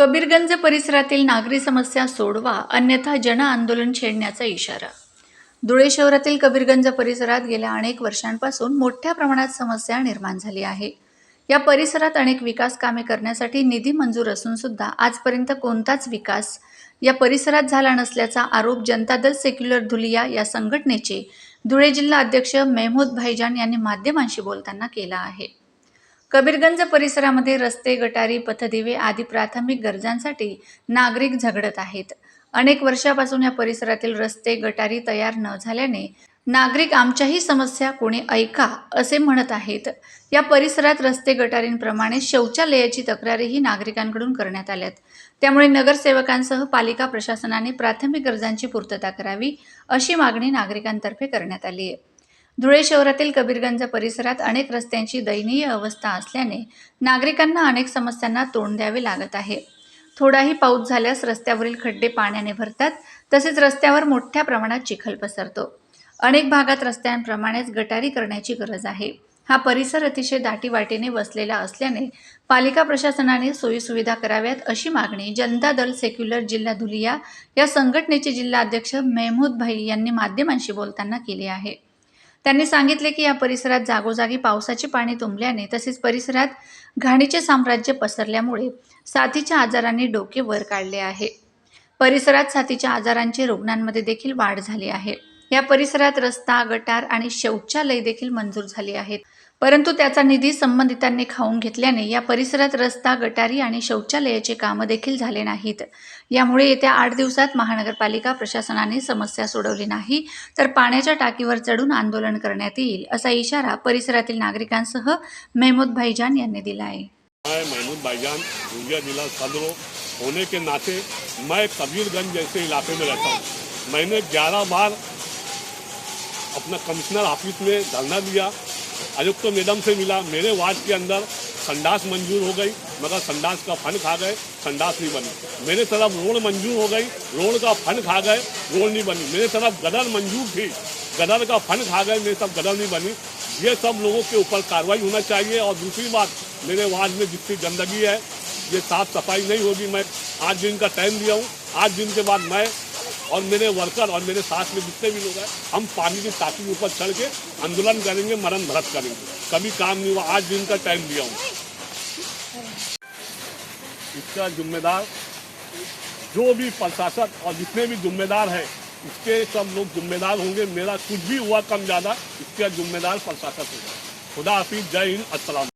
कबीरगंज परिसरातील नागरी समस्या सोडवा अन्यथा जन आंदोलन छेडण्याचा इशारा. धुळे शहरातील कबीरगंज परिसरात गेल्या अनेक वर्षांपासून मोठ्या प्रमाणात समस्या निर्माण झाली आहे. या परिसरात अनेक विकास कामे करण्यासाठी निधी मंजूर असून सुद्धा आजपर्यंत कोणताच विकास या परिसरात झाला नसल्याचा आरोप जनता दल सेक्युलर धुलिया या संघटनेचे धुळे जिल्हा अध्यक्ष मेहमूद भाईजान यांनी माध्यमांशी बोलताना केला आहे. कबीरगंज परिसरामध्ये रस्ते गटारी पथदिवे आदी प्राथमिक गरजांसाठी नागरिक झगडत आहेत. अनेक वर्षापासून या परिसरातील रस्ते गटारी तयार न झाल्याने नागरिक आमच्याही समस्या कोणी ऐका असे म्हणत आहेत. या परिसरात रस्ते गटारींप्रमाणे शौचालयाची तक्रारीही नागरिकांकडून करण्यात आल्यात. त्यामुळे नगरसेवकांसह पालिका प्रशासनाने प्राथमिक गरजांची पूर्तता करावी अशी मागणी नागरिकांतर्फे करण्यात आली आहे. धुळे शहरातील कबीरगंज परिसरात अनेक रस्त्यांची दयनीय अवस्था असल्याने नागरिकांना अनेक समस्यांना तोंड द्यावे लागत आहे. थोडाही पाऊस झाल्यास रस्त्यावरील खड्डे पाण्याने भरतात तसेच रस्त्यावर मोठ्या प्रमाणात चिखल पसरतो. अनेक भागात रस्त्यांप्रमाणेच गटारी करण्याची गरज आहे. हा परिसर अतिशय दाटीवाटीने वसलेला असल्याने पालिका प्रशासनाने सोयीसुविधा कराव्यात अशी मागणी जनता दल सेक्युलर जिल्हा धुलिया या संघटनेचे जिल्हा अध्यक्ष मेहमूद भाई यांनी माध्यमांशी बोलताना केली आहे. त्यांनी सांगितले की या परिसरात जागोजागी पावसाचे पाणी तुंबल्याने तसेच परिसरात घाणीचे साम्राज्य पसरल्यामुळे साथीच्या आजारांनी डोके वर काढले आहे. परिसरात साथीच्या आजारांची रुग्णांमध्ये देखील वाढ झाली आहे. या परिसरात रस्ता गटार आणि शौचालय देखील मंजूर झाली आहेत. परंतु त्याचा निधी संबंधितांनी खाऊन घेतल्याने या परिसरात रस्ता गटारी आणि शौचालयाचे कामं देखील झाले नाहीत. यामुळे येत्या आठ दिवसात महानगरपालिका प्रशासनाने समस्या सोडवली नाही तर पाण्याच्या टाकीवर चढून आंदोलन करण्यात येईल असा इशारा परिसरातील नागरिकांसह मेहमूद भाईजान यांनी दिला आहे महमूद भाईजान जिला होने के नाते मैं कबीरगंज जैसे इलाके में रहता हूँ। मैंने 11 बार अपना कमिश्नर ऑफिस में धरना दिया। आयुक्त तो मैडम से मिला। मेरे वार्ड के अंदर संडास मंजूर हो गई, मगर संडास का फंड खा गए, संडास नहीं बनी। मेरे तरफ़ रोड मंजूर हो गई, रोड का फंड खा गए, रोड नहीं बनी। मेरे तरफ़ गदर मंजूर थी, गदर का फंड खा गए, मेरे तरफ़ गदर नहीं बनी। ये सब लोगों के ऊपर कार्रवाई होना चाहिए। और दूसरी बात, मेरे वार्ड में जितनी गंदगी है, ये साफ़ सफ़ाई नहीं होगी। मैं आठ दिन का टाइम दिया हूँ। आठ दिन के बाद मैं और मेरे वर्कर और मेरे साथ में जितने भी लोग हैं, हम पानी की टाकी के ऊपर चढ़ के आंदोलन करेंगे, मरण भरत करेंगे। कभी काम नहीं हुआ, आज दिन का टाइम दिया हूँ। इसका जिम्मेदार, जो भी प्रशासक और जितने भी जिम्मेदार हैं, इसके सब लोग जिम्मेदार होंगे। मेरा कुछ भी हुआ कम ज़्यादा, इसका जिम्मेदार प्रशासक होगा। खुदा हाफिज, जय हिंद, अस्सलाम